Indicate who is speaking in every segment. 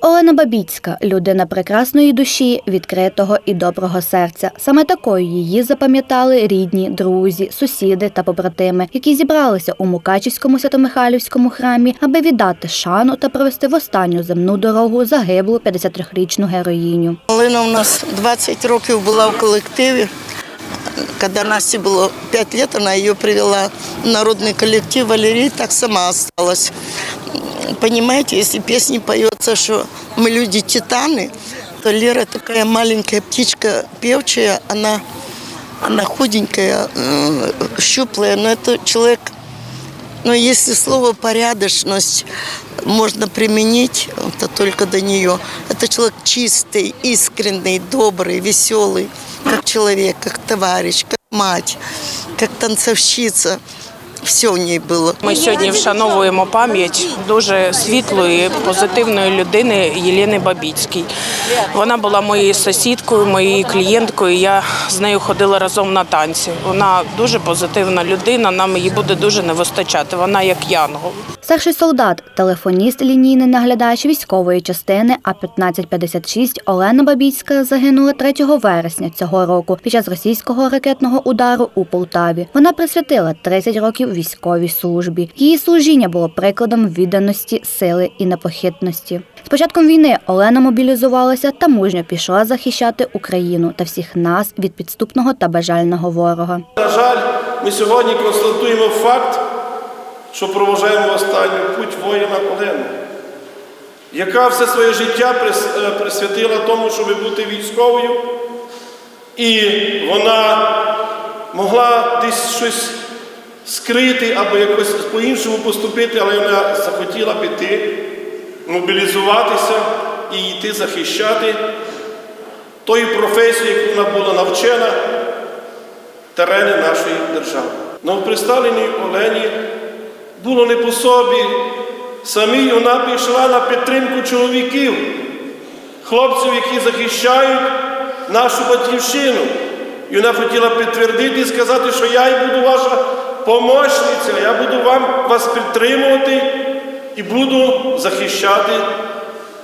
Speaker 1: Олена Бабіцька людина прекрасної душі, відкритого і доброго серця. Саме такою її запам'ятали рідні, друзі, сусіди та побратими, які зібралися у Мукачівському Святомихайлівському храмі, аби віддати шану та провести в останню земну дорогу загиблу 53-річну героїню.
Speaker 2: Олена у нас 20 років була в колективі. Когда Насте было 5 лет, она ее привела в народный коллектив Валерий, так сама осталась. Понимаете, если песни поется, что мы люди-титаны, то Лера такая маленькая птичка певчая, она, она худенькая, э, щуплая, но это человек, но если слово порядочность можно применить, то только до нее. Это человек чистый, искренний, добрый, веселый, как человек, как товарищ, как мать, как танцовщица. Все в ній було.
Speaker 3: Ми сьогодні вшановуємо пам'ять дуже світлої, позитивної людини Єлени Бабіцькій. Вона була моєю сусідкою, моєю клієнткою. Я з нею ходила разом на танці. Вона дуже позитивна людина. Нам її буде дуже не вистачати. Вона як янгол.
Speaker 1: Старший солдат, телефоніст, лінійний наглядач військової частини А-1556 Олена Бабіцька загинула 3 вересня цього року під час російського ракетного удару у Полтаві. Вона присвятила 30 років військовій службі. Її служіння було прикладом відданості, сили і непохитності. З початком війни Олена мобілізувалася та мужньо пішла захищати Україну та всіх нас від підступного та бажального ворога.
Speaker 4: На жаль, ми сьогодні констатуємо факт, що проважаємо останню путь воїна Олену, яка все своє життя е, присвятила тому, щоб бути військовою, і вона могла десь щось скрити або якось по-іншому поступити, але вона захотіла піти, мобілізуватися і йти захищати тою професією, яку вона була навчена терени нашої держави. Новоприставленій Олені було не по собі. Самій вона пішла на підтримку чоловіків, хлопців, які захищають нашу батьківщину. І вона хотіла підтвердити і сказати, що я і буду ваша помощниця, я буду вам вас підтримувати і буду захищати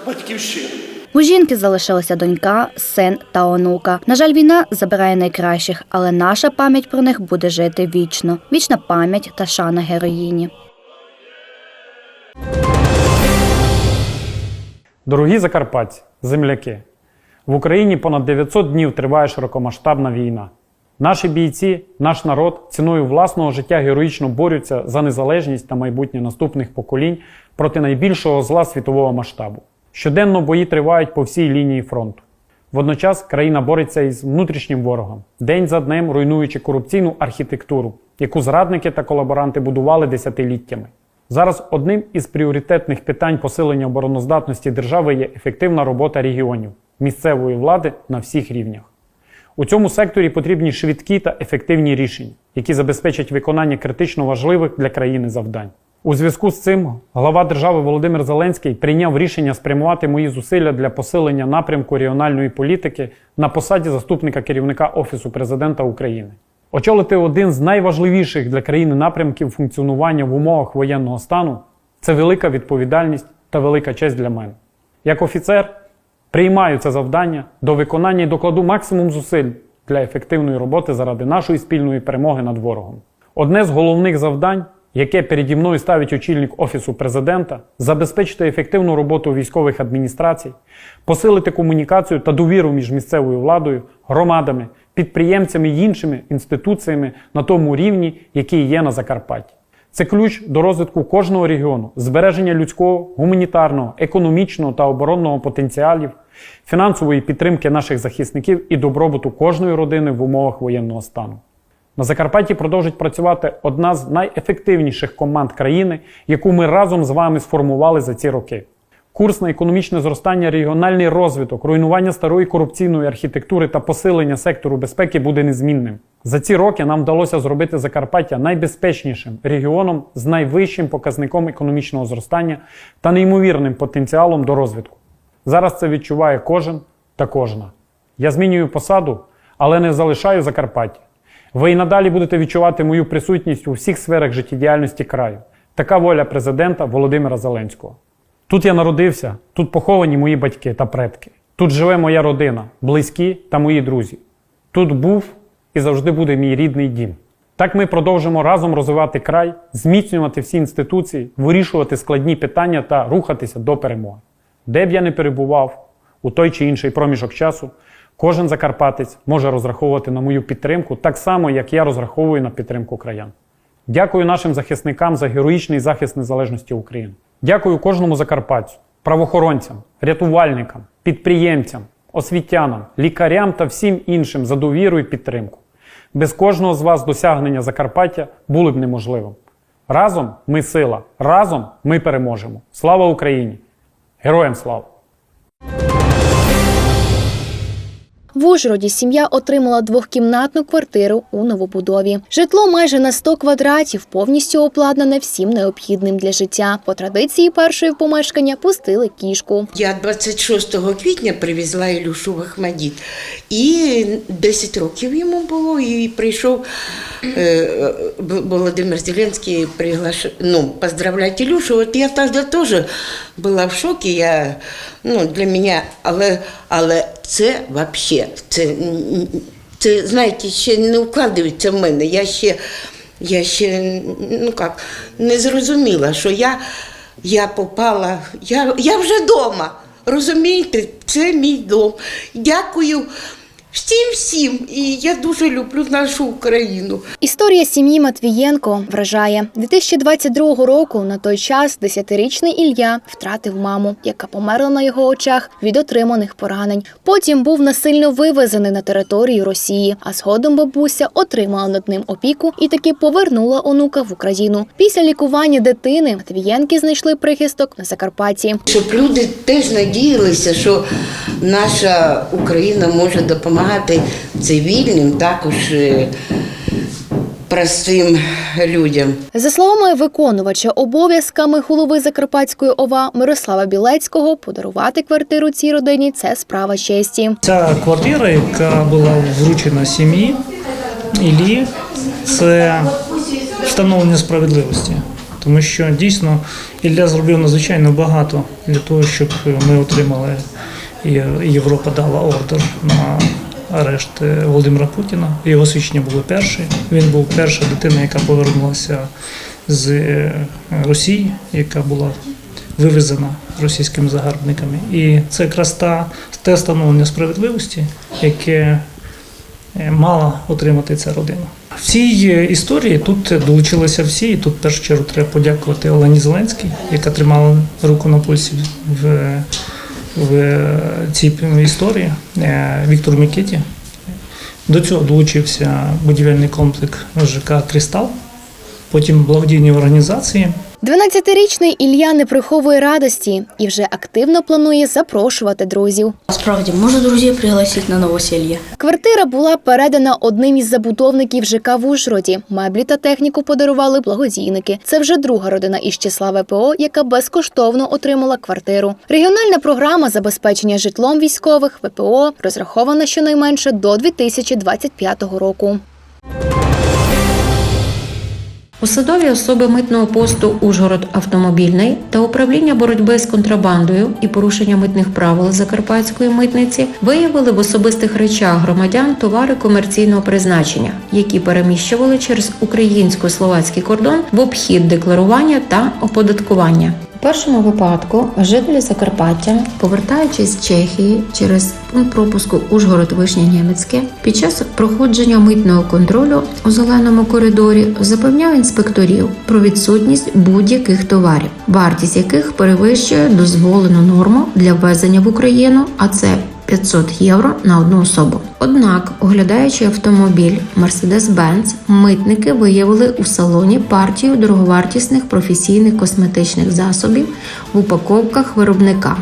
Speaker 4: батьківщину.
Speaker 1: У жінки залишилася донька, син та онука. На жаль, війна забирає найкращих, але наша пам'ять про них буде жити вічно. Вічна пам'ять та шана героїні.
Speaker 5: Дорогі закарпатці, земляки, в Україні понад 900 днів триває широкомасштабна війна. Наші бійці, наш народ ціною власного життя героїчно борються за незалежність та майбутнє наступних поколінь проти найбільшого зла світового масштабу. Щоденно бої тривають по всій лінії фронту. Водночас країна бореться із внутрішнім ворогом, день за днем руйнуючи корупційну архітектуру, яку зрадники та колаборанти будували десятиліттями. Зараз одним із пріоритетних питань посилення обороноздатності держави є ефективна робота регіонів, місцевої влади на всіх рівнях. У цьому секторі потрібні швидкі та ефективні рішення, які забезпечать виконання критично важливих для країни завдань. У зв'язку з цим глава держави Володимир Зеленський прийняв рішення спрямувати мої зусилля для посилення напрямку регіональної політики на посаді заступника керівника Офісу президента України. Очолити один з найважливіших для країни напрямків функціонування в умовах воєнного стану це велика відповідальність та велика честь для мене. Як офіцер приймаю це завдання до виконання і докладу максимум зусиль для ефективної роботи заради нашої спільної перемоги над ворогом. Одне з головних завдань, яке переді мною ставить очільник Офісу президента, забезпечити ефективну роботу військових адміністрацій, посилити комунікацію та довіру між місцевою владою, громадами, підприємцями і іншими інституціями на тому рівні, який є на Закарпатті. Це ключ до розвитку кожного регіону, збереження людського, гуманітарного, економічного та оборонного потенціалів, фінансової підтримки наших захисників і добробуту кожної родини в умовах воєнного стану. На Закарпатті продовжить працювати одна з найефективніших команд країни, яку ми разом з вами сформували за ці роки. Курс на економічне зростання, регіональний розвиток, руйнування старої корупційної архітектури та посилення сектору безпеки буде незмінним. За ці роки нам вдалося зробити Закарпаття найбезпечнішим регіоном з найвищим показником економічного зростання та неймовірним потенціалом до розвитку. Зараз це відчуває кожен та кожна. Я змінюю посаду, але не залишаю Закарпаття. Ви і надалі будете відчувати мою присутність у всіх сферах життєдіяльності краю. Така воля президента Володимира Зеленського. Тут я народився, тут поховані мої батьки та предки. Тут живе моя родина, близькі та мої друзі. Тут був і завжди буде мій рідний дім. Так ми продовжимо разом розвивати край, зміцнювати всі інституції, вирішувати складні питання та рухатися до перемоги. Де б я не перебував у той чи інший проміжок часу, кожен закарпатець може розраховувати на мою підтримку так само, як я розраховую на підтримку краян. Дякую нашим захисникам за героїчний захист незалежності України. Дякую кожному закарпатцю, правоохоронцям, рятувальникам, підприємцям, освітянам, лікарям та всім іншим за довіру і підтримку. Без кожного з вас досягнення Закарпаття було б неможливим. Разом ми сила, разом ми переможемо. Слава Україні! Героям слава!
Speaker 6: В Ужгороді сім'я отримала двохкімнатну квартиру у новобудові. Житло майже на 100 квадратів, повністю обладнане всім необхідним для життя. По традиції першої в помешкання пустили кішку.
Speaker 7: Я 26 квітня привезла Ілюшу в Ахмадіт. І 10 років йому було, і прийшов е, Володимир Зеленський приглаш... ну, поздравляти Ілюшу. От я тоді теж була в шокі. Я, ну, для мене, але, але це взагалі, це, це, знаєте, ще не вкладається в мене. Я ще, я ще ну як, не зрозуміла, що я, я попала, я, я вже вдома. Розумієте, це мій дом. Дякую всім всім. І я дуже люблю нашу Україну.
Speaker 6: Історія сім'ї Матвієнко вражає 2022 року. На той час 10-річний Ілля втратив маму, яка померла на його очах від отриманих поранень. Потім був насильно вивезений на територію Росії. А згодом бабуся отримала над ним опіку і таки повернула онука в Україну. Після лікування дитини Матвієнки знайшли прихисток на Закарпатті.
Speaker 7: Щоб люди теж надіялися, що наша Україна може допомагати цивільним, також е, простим людям.
Speaker 6: За словами виконувача обов'язками голови Закарпатської ОВА Мирослава Білецького, подарувати квартиру цій родині це справа честі.
Speaker 8: Ця квартира, яка була вручена сім'ї Іллі, це встановлення справедливості. Тому що дійсно Ілля зробив надзвичайно багато для того, щоб ми отримали і Європа дала ордер на арешт Володимира Путіна. Його свідчення було перше. Він був перша дитина, яка повернулася з е, Росії, яка була вивезена російськими загарбниками. І це якраз та, те встановлення справедливості, яке е, мала отримати ця родина. В цій е, історії тут долучилися всі, і тут першу чергу треба подякувати Олені Зеленській, яка тримала руку на пульсі в, в цій історії, Віктор Віктору Мікеті. До цього долучився будівельний комплекс ЖК Кристал, потім благодійні організації.
Speaker 6: 12-річний Ілля не приховує радості і вже активно планує запрошувати друзів.
Speaker 9: Справді, можу друзів пригласити на новоселье.
Speaker 6: Квартира була передана одним із забудовників ЖК в Ужгороді. Меблі та техніку подарували благодійники. Це вже друга родина із числа ВПО, яка безкоштовно отримала квартиру. Регіональна програма забезпечення житлом військових ВПО розрахована щонайменше до 2025 року.
Speaker 10: Посадові особи митного посту Ужгород автомобільний та управління боротьби з контрабандою і порушення митних правил Закарпатської митниці виявили в особистих речах громадян товари комерційного призначення, які переміщували через українсько-словацький кордон в обхід декларування та оподаткування. Першому випадку жителі Закарпаття, повертаючись з Чехії через пункт пропуску Ужгород Вишня Німецьке, під час проходження митного контролю у зеленому коридорі запевняв інспекторів про відсутність будь-яких товарів, вартість яких перевищує дозволену норму для ввезення в Україну, а це 500 євро на одну особу. Однак, оглядаючи автомобіль Mercedes-Benz, митники виявили у салоні партію дороговартісних професійних косметичних засобів в упаковках виробника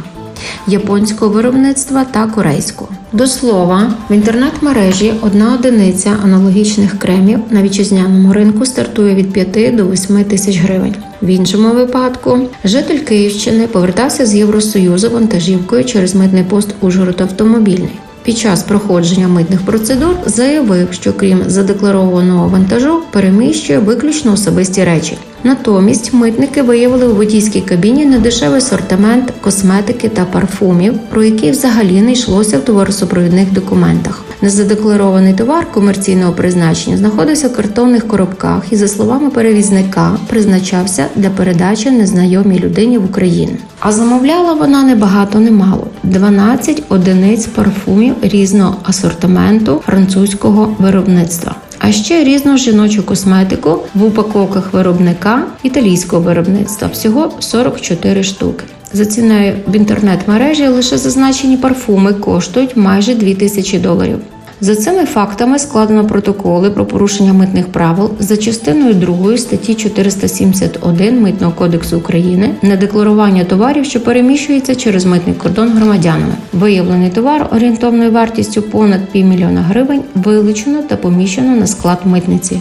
Speaker 10: японського виробництва та корейського. До слова, в інтернет-мережі одна одиниця аналогічних кремів на вітчизняному ринку стартує від 5 до 8 тисяч гривень. В іншому випадку житель Київщини повертався з Євросоюзу вантажівкою через митний пост Ужгород автомобільний. Під час проходження митних процедур заявив, що крім задекларованого вантажу переміщує виключно особисті речі. Натомість митники виявили у водійській кабіні недешевий асортимент косметики та парфумів, про який взагалі не йшлося в товаросупровідних документах. Незадекларований товар комерційного призначення знаходився в картонних коробках і, за словами перевізника, призначався для передачі незнайомій людині в Україну. А замовляла вона не багато, не мало 12 одиниць парфумів різного асортименту французького виробництва. А ще різну жіночу косметику в упаковках виробника італійського виробництва всього 44 штуки. За ціною в інтернет-мережі лише зазначені парфуми коштують майже 2000 доларів. За цими фактами складено протоколи про порушення митних правил за частиною 2 статті 471 Митного кодексу України на декларування товарів, що переміщуються через митний кордон громадянами. Виявлений товар орієнтовною вартістю понад півмільйона гривень вилучено та поміщено на склад митниці.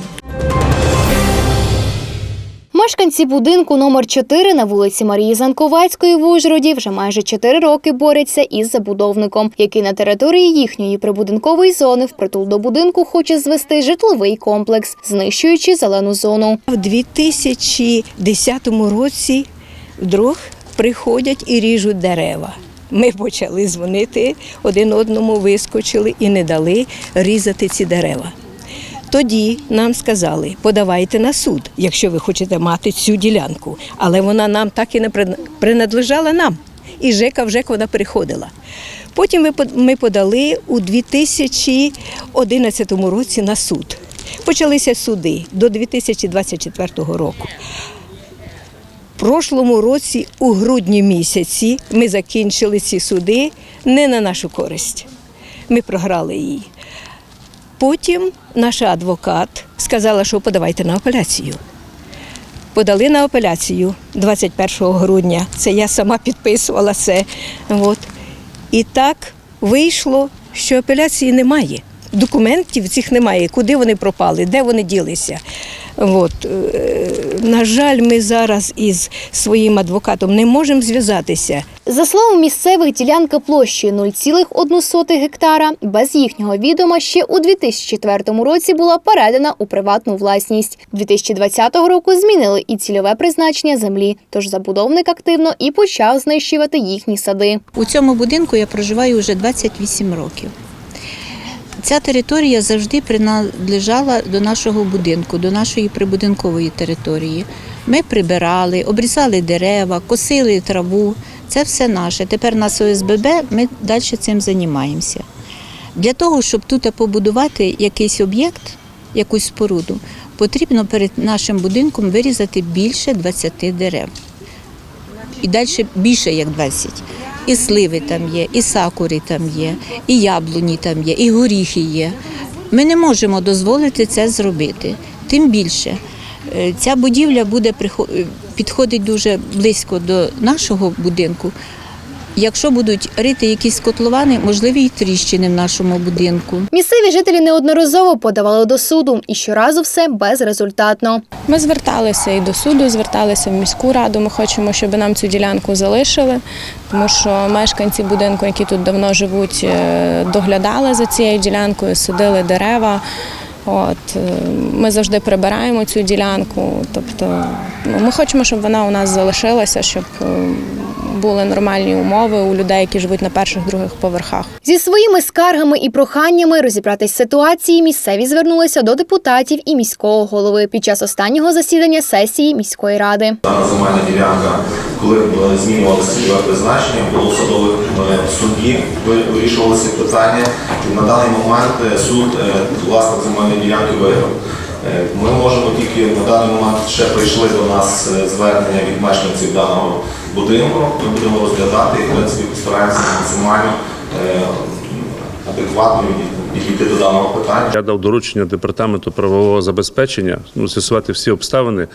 Speaker 6: Мешканці будинку номер 4 на вулиці Марії Занковецької в Ужгороді вже майже 4 роки борються із забудовником, який на території їхньої прибудинкової зони впритул до будинку хоче звести житловий комплекс, знищуючи зелену зону.
Speaker 8: В 2010 році вдруг приходять і ріжуть дерева. Ми почали дзвонити один одному, вискочили і не дали різати ці дерева. Тоді нам сказали, подавайте на суд, якщо ви хочете мати цю ділянку. Але вона нам так і не принадлежала нам. І ЖЕКа в вона переходила. Потім ми подали у 2011 році на суд. Почалися суди до 2024 року. В прошлому році, у грудні місяці, ми закінчили ці суди не на нашу користь. Ми програли її. Потім наша адвокат сказала, що подавайте на апеляцію. Подали на апеляцію 21 грудня. Це я сама підписувала це. От. І так вийшло, що апеляції немає. Документів цих немає, куди вони пропали, де вони ділися. От. е, На жаль, ми зараз із своїм адвокатом не можемо зв'язатися.
Speaker 6: За словом місцевих, ділянка площею 0,1 гектара без їхнього відома ще у 2004 році була передана у приватну власність. 2020 року змінили і цільове призначення землі, тож забудовник активно і почав знищувати їхні сади.
Speaker 11: У цьому будинку я проживаю вже 28 років. Ця територія завжди принадлежала до нашого будинку, до нашої прибудинкової території. Ми прибирали, обрізали дерева, косили траву. Це все наше. Тепер на ОСББ ми далі цим займаємося. Для того, щоб тут побудувати якийсь об'єкт, якусь споруду, потрібно перед нашим будинком вирізати більше 20 дерев. І далі більше як 20. І сливи там є, і сакури там є, і яблуні там є, і горіхи є. Ми не можемо дозволити це зробити. Тим більше е, ця будівля буде е, підходить дуже близько до нашого будинку. Якщо будуть рити якісь котловани, можливі й тріщини в нашому будинку.
Speaker 6: Місцеві жителі неодноразово подавали до суду, і щоразу все безрезультатно.
Speaker 12: Ми зверталися і до суду, зверталися в міську раду. Ми хочемо, щоб нам цю ділянку залишили, тому що мешканці будинку, які тут давно живуть, е, доглядали за цією ділянкою, садили дерева. От е, ми завжди прибираємо цю ділянку. Тобто, ну, ми хочемо, щоб вона у нас залишилася, щоб е, були нормальні умови у людей, які живуть на перших других поверхах.
Speaker 6: Зі своїми скаргами і проханнями розібратись з ситуації місцеві звернулися до депутатів і міського голови під час останнього засідання сесії міської ради.
Speaker 13: Дана земельна ділянка, коли е, змінювалося призначення, було в садових е, ви- вирішувалося питання. На даний момент е, суд е, власник земельної ділянки виграв. Ми можемо тільки на даний момент ще прийшли до нас звернення від мешканців даного будинку. Ми будемо розглядати і в принципі постараємося максимально е, адекватно підійти до даного питання.
Speaker 14: Я дав доручення департаменту правового забезпечення ну, з'ясувати всі обставини.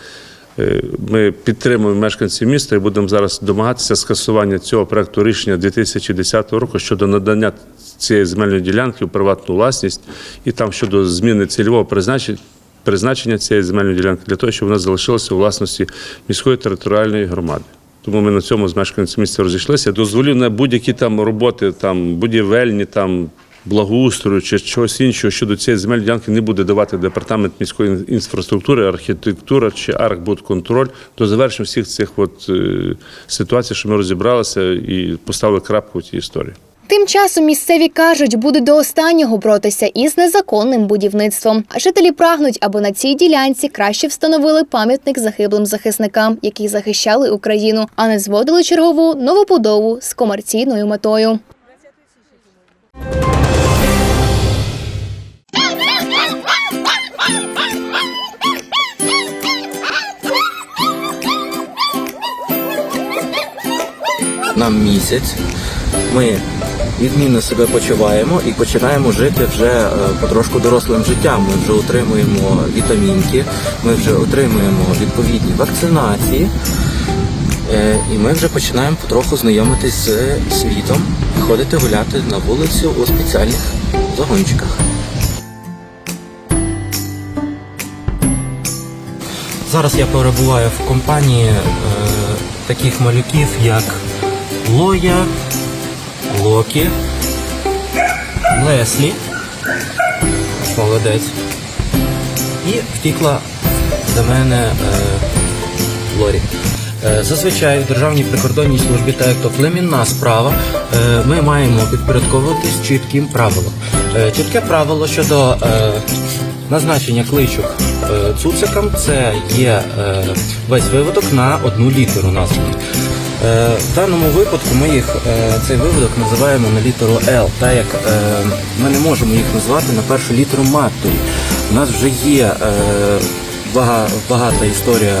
Speaker 14: Е, Ми підтримуємо мешканців міста і будемо зараз домагатися скасування цього проекту рішення 2010 року щодо надання цієї земельної ділянки у приватну власність і там щодо зміни цільового призначення. Призначення цієї земельної ділянки для того, щоб вона залишилася у власності міської територіальної громади. Тому ми на цьому з мешканцями міста розійшлися. Дозволів на будь-які там роботи, там будівельні, там благоустрою чи чогось іншого щодо цієї земельної ділянки не буде давати департамент міської інфраструктури, архітектура чи архбудконтроль до завершення всіх цих от, е, ситуацій, що ми розібралися і поставили крапку в цій історії.
Speaker 6: Тим часом місцеві кажуть, будуть до останнього боротися із незаконним будівництвом. А жителі прагнуть, аби на цій ділянці краще встановили пам'ятник загиблим захисникам, які захищали Україну, а не зводили чергову новобудову з комерційною метою.
Speaker 15: нам місяць. Ми відмінно себе почуваємо і починаємо жити вже е, потрошку дорослим життям. Ми вже отримуємо вітамінки, ми вже отримуємо відповідні вакцинації. Е, І ми вже починаємо потроху знайомитись з світом і ходити гуляти на вулицю у спеціальних загончиках. Зараз я перебуваю в компанії е, таких малюків, як Лоя, Локі, Леслі, молодець. І втікла до мене е, Лорі. Е, Зазвичай в Державній прикордонній службі, так як то племінна справа, е, ми маємо підпорядковуватись чітким правилам. Е, Чітке правило щодо назначення кличок е, цуцикам це є весь виводок на одну літеру названий. Е, В даному випадку ми їх е, цей виводок називаємо на літеру L, так як е, ми не можемо їх назвати на першу літеру матері. У нас вже є багата історія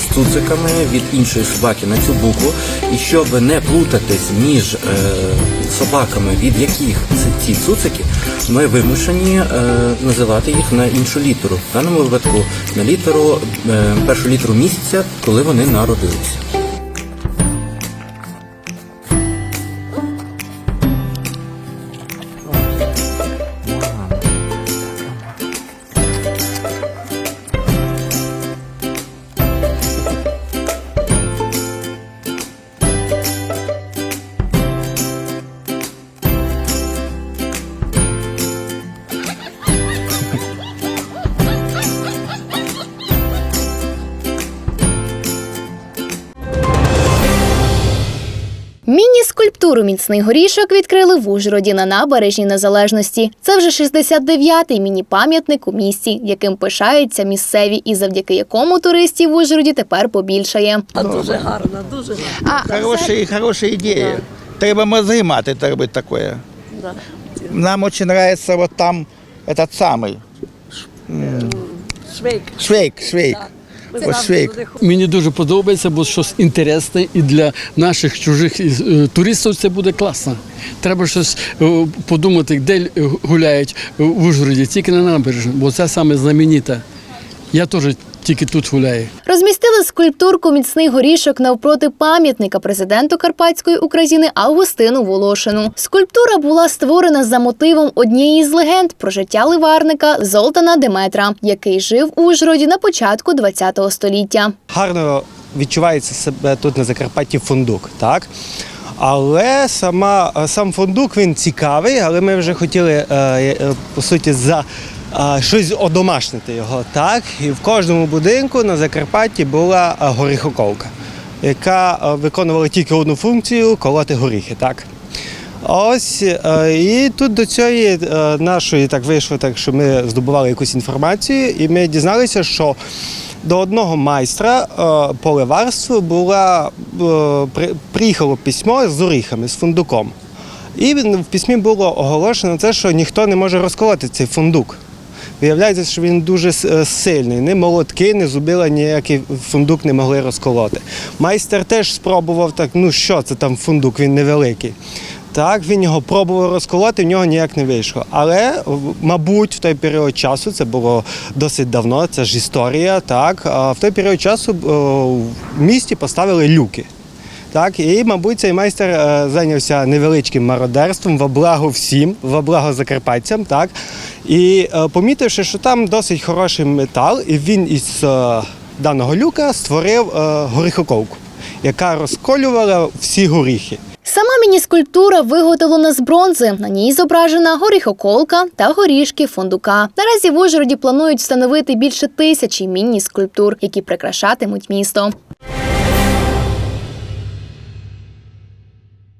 Speaker 15: з цуциками від іншої собаки на цю букву. І щоб не плутатись між собаками, від яких ці цуцики, ми вимушені називати їх на іншу літеру. В даному випадку на літеру, першу літеру місяця, коли вони народилися.
Speaker 6: Міні-скульптуру Міцний горішок відкрили в Ужгороді на набережній Незалежності. Це вже 69-й міні-пам'ятник у місті, яким пишаються місцеві, і завдяки якому туристів в Ужгороді тепер побільшає.
Speaker 16: Дуже гарно, дуже гарно. Хороша, хороша ідея. Треба мозги мати, треба робити таке. Нам дуже подобається вот там этот самий.
Speaker 17: Швейк.
Speaker 16: Швейк, швейк. Ось швейк.
Speaker 17: Мені дуже подобається, бо щось інтересне і для наших чужих е, туристів це буде класно. Треба щось е, подумати, де е, гуляють в Ужгороді, тільки на набережні, бо це саме знаменита. Я теж тільки тут гуляю.
Speaker 6: Розмістили скульптурку Міцний горішок навпроти пам'ятника президенту Карпатської України Августину Волошину. Скульптура була створена за мотивом однієї з легенд про життя ливарника Золтана Деметра, який жив у Ужгороді на початку ХХ століття.
Speaker 18: гарно відчувається себе тут на Закарпатті фундук, так? Але сама, сам фундук він цікавий, але ми вже хотіли е, е, по суті за щось одомашнити його. Так? І в кожному будинку на Закарпатті була горіхоковка, яка виконувала тільки одну функцію колоти горіхи. Так? Ось е, і тут до цієї е, нашої так вийшло, так що ми здобували якусь інформацію, і ми дізналися, що до одного майстра е, була, е, при- приїхало письмо з оріхами, з фундуком. І в письмі було оголошено те, що ніхто не може розколоти цей фундук. Виявляється, що він дуже е, сильний. Ні молотки, ні зубила ніякий фундук не могли розколоти. Майстер теж спробував так, ну що це там фундук, він невеликий. Так, він його пробував розколоти, в нього ніяк не вийшло. Але, мабуть, в той період часу, це було досить давно, це ж історія, так, в той період часу о, в місті поставили люки. Так, і, мабуть, цей майстер е, зайнявся невеличким мародерством во благо всім, во благо закарпатцям. Так, і е, помітивши, що там досить хороший метал, і він із е, даного люка створив горіхоковку, яка розколювала всі горіхи.
Speaker 6: Сама міні-скульптура виготовлена з бронзи. На ній зображена горіхоколка та горішки фундука. Наразі в Ужгороді планують встановити більше тисячі міні-скульптур, які прикрашатимуть місто.